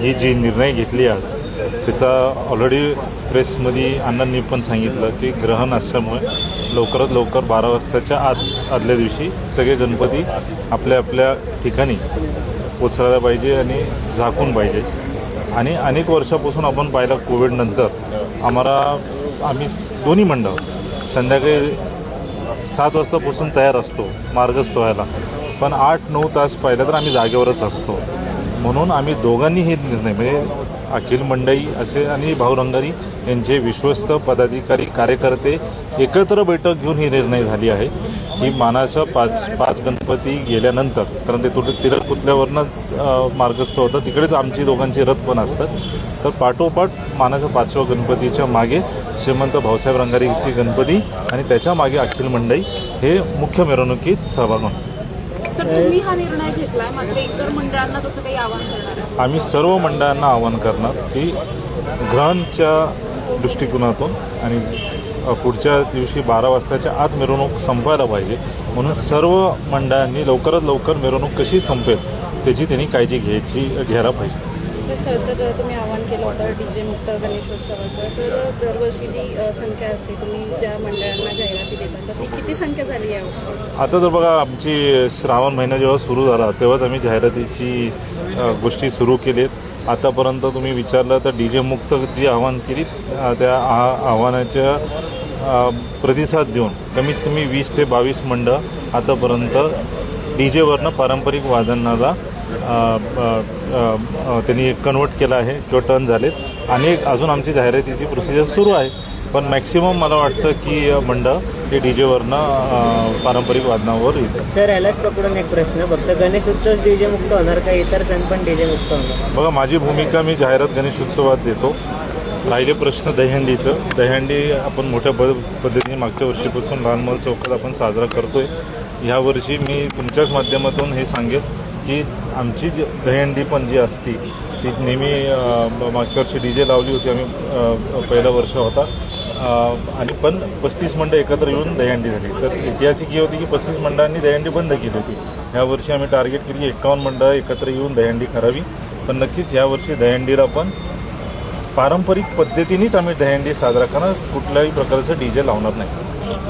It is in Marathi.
ही जी निर्णय घेतली आज त्याचा ऑलरेडी प्रेसमध्ये अण्णांनी पण सांगितलं की ग्रहण असल्यामुळे लवकरात लवकर बारा वाजताच्या आत आदल्या दिवशी सगळे गणपती आपल्या आपल्या ठिकाणी पोचवायला पाहिजे आणि झाकून पाहिजे. आणि अनेक वर्षापासून आपण पाहिलं कोविडनंतर आम्हाला आम्ही दोन्ही मंडळ संध्याकाळी सात वाजतापासून तयार असतो मार्गस्थ व्हायला. पण आठ नऊ तास पाहिलं तर आम्ही जागेवरच असतो. म्हणून आम्ही दोघांनी हे निर्णय म्हणजे अखिल मंडई असे आणि भाऊ रंगारी यांचे विश्वस्त पदाधिकारी कार्यकर्ते एकत्र बैठक घेऊन ही निर्णय झाली आहे. की मानाच्या पाच पाच गणपती गेल्यानंतर कारण ते तुट तिरक पुतल्यावरनंच मार्गस्थ होतं तिकडेच आमची दोघांची रथ पण असतात. तर पाठोपाठ मानाच्या पाचव्या गणपतीच्या मागे श्रीमंत भाऊसाहेब रंगारीची गणपती आणि त्याच्यामागे अखिल मंडई हे मुख्य मिरवणुकीत सहभाग होणार. सर तुम्ही हा निर्णय घेतलाय मात्र इतर मंडळांना तसं काही आवाहन करणार आम्ही सर्व मंडळांना आवाहन करणार की ग्रहणच्या दृष्टिकोनातून आणि पुढच्या दिवशी बारा वाजताच्या आत मिरवणूक संपायला पाहिजे. म्हणून सर्व मंडळांनी लवकरात लवकर मिरवणूक कशी संपेल त्याची त्यांनी काळजी घ्यायची घ्यायला पाहिजे. सर खरं तर तुम्ही आवाहन केलं होतं डी जे मुक्त गणेशोत्सवाचं. तर दरवर्षी जी संख्या असते तुम्ही ज्या मंडळांना जाहिराती देतात तर ती किती संख्या झाली यावर्षी आता तर बघा आमची श्रावण महिना जेव्हा सुरू झाला तेव्हाच आम्ही जाहिरातीची गोष्टी सुरू केलीत. आतापर्यंत तुम्ही विचारलं तर डी जे मुक्त जी आव्हान केली त्या आव्हानाच्या प्रतिसाद देऊन कमीत कमी वीस ते बावीस मंडळ आतापर्यंत डी जेवरनं पारंपरिक वादनाला त्यांनी कन्वर्ट केलं आहे किंवा टर्न झालेत. आणि अजून आमची जाहिरातीची प्रोसिजर सुरू आहे. पण मॅक्सिमम मला वाटतं की मंडळ हे डी जेवरनं पारंपरिक वादनावर येतं सर यालाच पकडून एक प्रश्न. फक्त गणेश उत्सव डीजे मुक्त होणार का? इतर सण पण डीजे मुक्त होणार. बघा माझी भूमिका मी जाहिरात गणेश उत्सवात देतो. राहिले प्रश्न दहीहंडीचं. दहीहंडी आपण मोठ्या पद पद्धतीने मागच्या वर्षीपासून लहानमल चौकात आपण साजरा करतोय. ह्या वर्षी मी तुमच्याच माध्यमातून हे सांगेल. की आमची जी दहीहंडी पण जी असती ती नेहमी मागच्या वर्षी डी जे लावली होती आम्ही पहिला वर्ष होता. आणि पण पस्तीस मंडळ एकत्र येऊन दहीहंडी झाली. तर ऐतिहासिक ही होती की पस्तीस मंडळांनी दहीहंडी बंद केली होती. यावर्षी आम्ही टार्गेट केली की एकावन्न मंडळ एकत्र येऊन दहीहंडी करावी. पण नक्कीच यावर्षी दहीहंडीला पण पारंपरिक पद्धतीनेच आम्ही दहीहंडी साजरा करणार. कुठल्याही प्रकारचं डी जे लावणार नाही.